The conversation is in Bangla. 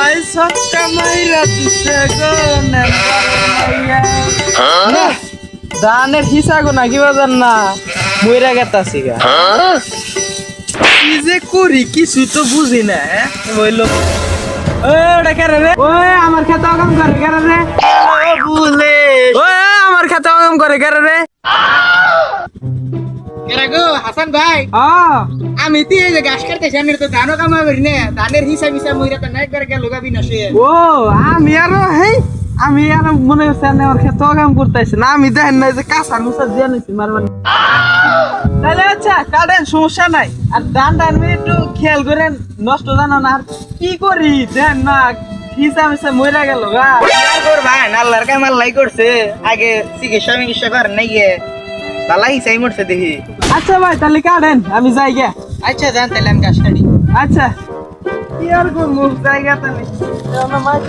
আমায় সক্কা মাইরা দিছে গো না, দানের হিসা গো নাকি বাজার না? মইরা গেতাছি গা। কি যে করি কিছু তো বুঝি না হ্যাঁ? ওটা কেন রে? ওই আমার খেতে কাম করে কেন রে? বুলে ওই আমার খেতে কাম করে কেন রে? কেরা গো হাসান ভাই? আ আমি তো এই যে গাছ কাটতেছি আমি তো ধানও কামা করি না। ধানের হিসাব হিসাব মইরা তো নাই করে গেল গাবি না সে ও আমি আরও হেই আমি আর মনে হচ্ছে আমি ওর ক্ষেত্রে কাম করতেছি না আমি দেখেন না যে কাঁচা মুসা দিয়ে নিছি মারবার তাহলে আচ্ছা কাটেন সমস্যা নাই। আর ডান ডান একটু খেয়াল করেন নষ্ট জানো না আর কি করি? দেন না হিসা মিসা মইরা গেল গা। আর কর ভাই আল্লাহর কাম আল্লাহ করছে। আগে চিকিৎসা মিকিৎসা কর নাই গিয়ে বালা হিসাই মরছে দেখি। আচ্ছা ভাই তাহলে কাটেন আমি যাই গে। আচ্ছা জান তাহলে আমি গাছ কাটি আচ্ছা কি আর করব? জায়গাটা নেই। মাছ